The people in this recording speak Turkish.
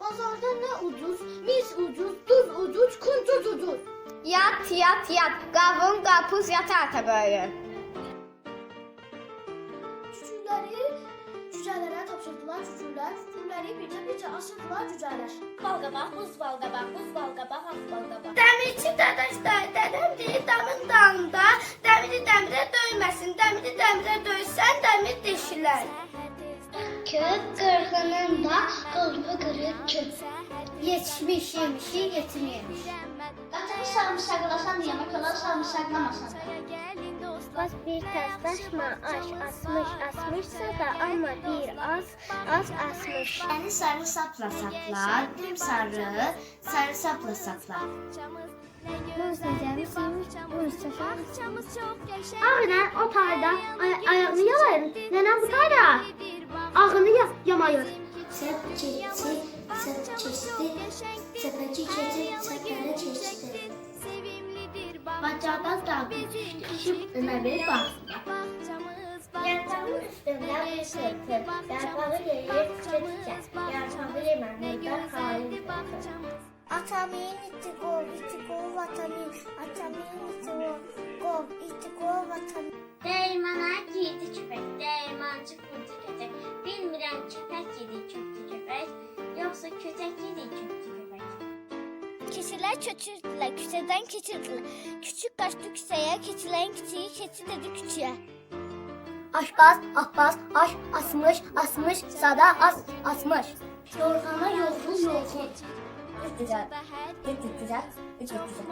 Bazarda ne ucuz, mis ucuz, tuz ucuz, kuncuz ucuz. Yat, yat, yat. Qavun, qarpız yata ata böyle. Cücüləri cücələrə tapşırdılar cücülər. Cücüləri bircə-bircə asırdılar cücələr. Balqabaq, buz balqabaq, buz balqabaq, az balqabaq. Dəmirçi dadaşlar, dədəm deyir damın damında, dəmiri dəmirə döyməsin, dəmiri dəmirə döysən, dəmir deşilər. Kök qırğının da qılbı qırıq kök. Yetmiş yemişi yetirmemiş. Qaçanı sarımsaqlasan yemək olar, sarımsaqlamasan. Bas bir taşlaşma aş asmış asmışsa da ama bir az az asmış. Yani sarı sapla sapla, dim sarı, sarı sapla sapla. Bu sözlerimi silmiş, bu sözlerimi Ağrıdan o tarda ay ayağını yalayır. Nenen bu tarda ağını ya yamayır. Sep çekti, sep çeşti, sepeci keçi, sepere çeşti. Bacadan da düşüp ömeri bak. Yatağın üstünden bir sırtı. Yarpağı yiyip çekeceğiz. Yarpağı yememekten halim Atamin iti gov, iti gov vatamin. Atamin iti gov, iti gov vatamin. Yoxsa kötək yedi köptü köpək. Keçilər köçürdülər, küçədən keçirdilər. Küçük qaçdı küçəyə, keçilərin kiçiyi keçi dedi küçüyə. Aşbaz, ahbaz, aş asmış, asmış, sada as asmış. Yorgana yorgun yorgun. Üç güzel, üç güzel, üç güzel.